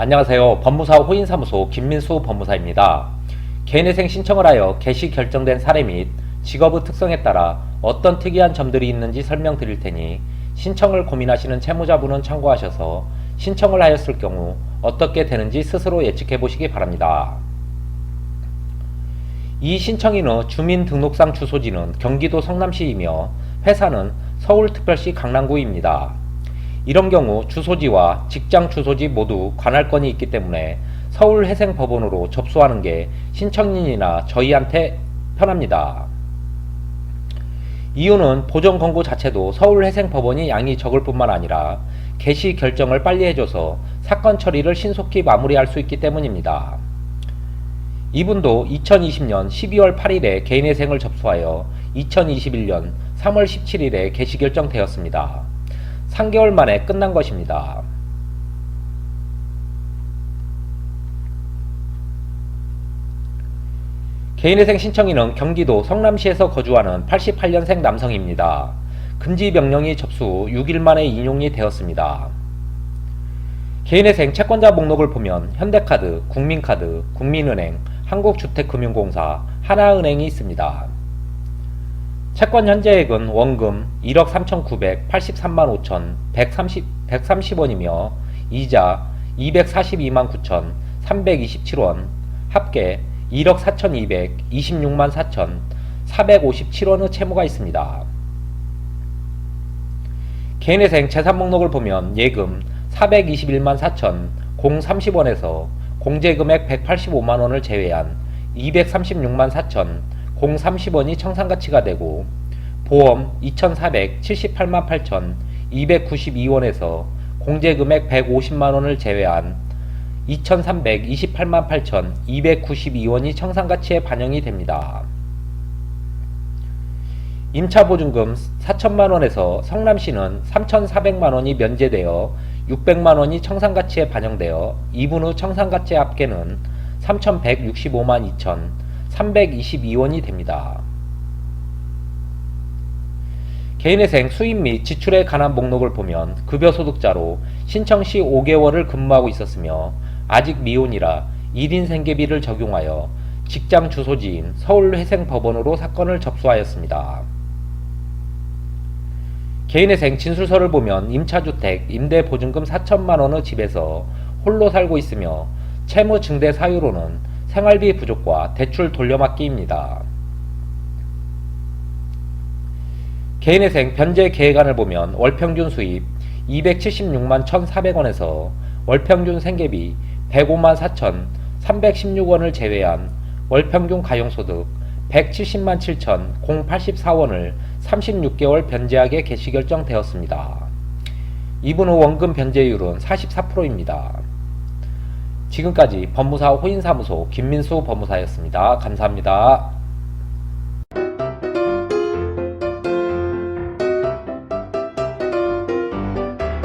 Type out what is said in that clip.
안녕하세요. 법무사 호인사무소 김민수 법무사입니다. 개인회생 신청을 하여 개시 결정된 사례 및 직업의 특성에 따라 어떤 특이한 점들이 있는지 설명드릴 테니 신청을 고민하시는 채무자분은 참고하셔서 신청을 하였을 경우 어떻게 되는지 스스로 예측해 보시기 바랍니다. 이 신청인의 주민등록상 주소지는 경기도 성남시이며 회사는 서울특별시 강남구입니다. 이런 경우 주소지와 직장 주소지 모두 관할권이 있기 때문에 서울회생법원으로 접수하는 게 신청인이나 저희한테 편합니다. 이유는 보정 권고 자체도 서울회생법원이 양이 적을 뿐만 아니라 개시 결정을 빨리 해줘서 사건 처리를 신속히 마무리할 수 있기 때문입니다. 이분도 2020년 12월 8일에 개인회생을 접수하여 2021년 3월 17일에 개시 결정되었습니다. 3개월 만에 끝난 것입니다. 개인회생 신청인은 경기도 성남시에서 거주하는 88년생 남성입니다. 금지 명령이 접수 후 6일 만에 인용이 되었습니다. 개인회생 채권자 목록을 보면 현대카드, 국민카드, 국민은행, 한국주택금융공사, 하나은행이 있습니다. 채권 현재액은 원금 1억 3,983만 5천 130, 130원이며 이자 242만 9천 327원 합계 1억 4,226만 4천 457원의 채무가 있습니다. 개인회생 재산 목록을 보면 예금 421만 4천 030원에서 공제금액 185만 원을 제외한 236만 4천 030원이 청산가치가 되고 보험 2,478만 8천 292원에서 공제금액 150만 원을 제외한 2,328만 8천 292원이 청산가치에 반영이 됩니다. 임차보증금 4천만 원에서 성남시는 3,400만 원이 면제되어 600만 원이 청산가치에 반영되어 2분 후 청산가치 합계는 3,165만 2천 322원이 됩니다. 개인회생 수입 및 지출에 관한 목록을 보면 급여소득자로 신청 시 5개월을 근무하고 있었으며 아직 미혼이라 1인 생계비를 적용하여 직장 주소지인 서울회생법원으로 사건을 접수하였습니다. 개인회생 진술서를 보면 임차주택 임대보증금 4천만 원의 집에서 홀로 살고 있으며 채무 증대 사유로는 생활비 부족과 대출 돌려막기입니다. 개인회생 변제 계획안을 보면 월평균 수입 276만 1,400원에서 월평균 생계비 105만 4천 316원을 제외한 월평균 가용소득 170만 7천 084원을 36개월 변제하게 개시 결정되었습니다. 이분 후 원금 변제율은 44%입니다. 지금까지 법무사 호인사무소 김민수 법무사였습니다. 감사합니다.